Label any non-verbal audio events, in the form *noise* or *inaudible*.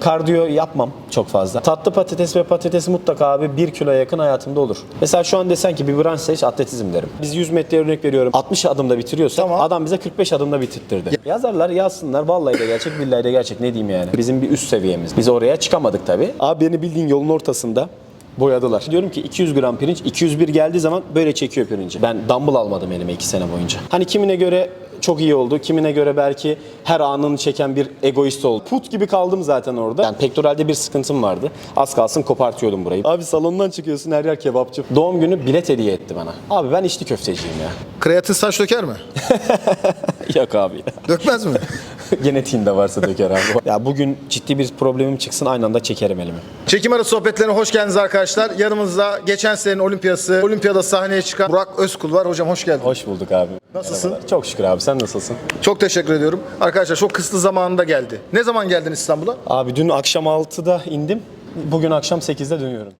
Kardiyo yapmam çok fazla. Tatlı patates ve patates mutlaka abi 1 kiloya yakın hayatımda olur. Mesela şu an desen ki bir branş seç atletizm derim. Biz 100 metre örnek veriyorum 60 adımda bitiriyorsak Tamam. adam bize 45 adımda bitirtirdi. Yazarlar yazsınlar vallahi de gerçek billahi de gerçek ne diyeyim yani. Bizim bir üst seviyemiz. Biz oraya çıkamadık tabii. Abi beni bildiğin yolun ortasında boyadılar. Diyorum ki 200 gram pirinç 201 geldiği zaman böyle çekiyor pirinci. Ben dumbbell almadım elime 2 sene boyunca. Hani kimine göre çok iyi oldu. Kimine göre belki her anını çeken bir egoist oldu. Put gibi kaldım zaten orada. Yani pektoralde bir sıkıntım vardı. Az kalsın kopartıyordum burayı. Abi salondan çıkıyorsun her yer kebapçı. Doğum günü bilet hediye etti bana. Abi ben içli köfteciyim ya. Kreatin saç döker mi? *laughs* Yok abi ya. Dökmez mi? *laughs* *laughs* Genetiğinde varsa döker abi. *laughs* ya bugün ciddi bir problemim çıksın aynı anda çekerim elimi. Çekim arası sohbetlerine hoş geldiniz arkadaşlar. Yanımızda geçen senenin olimpiyası, olimpiyada sahneye çıkan Burak Özkul var. Hocam hoş geldin. Hoş bulduk abi. Nasılsın? Merhabalar. Çok şükür abi sen nasılsın? Çok teşekkür ediyorum. Arkadaşlar çok kısıtlı zamanında geldi. Ne zaman geldin İstanbul'a? Abi dün akşam 6'da indim. Bugün akşam 8'de dönüyorum.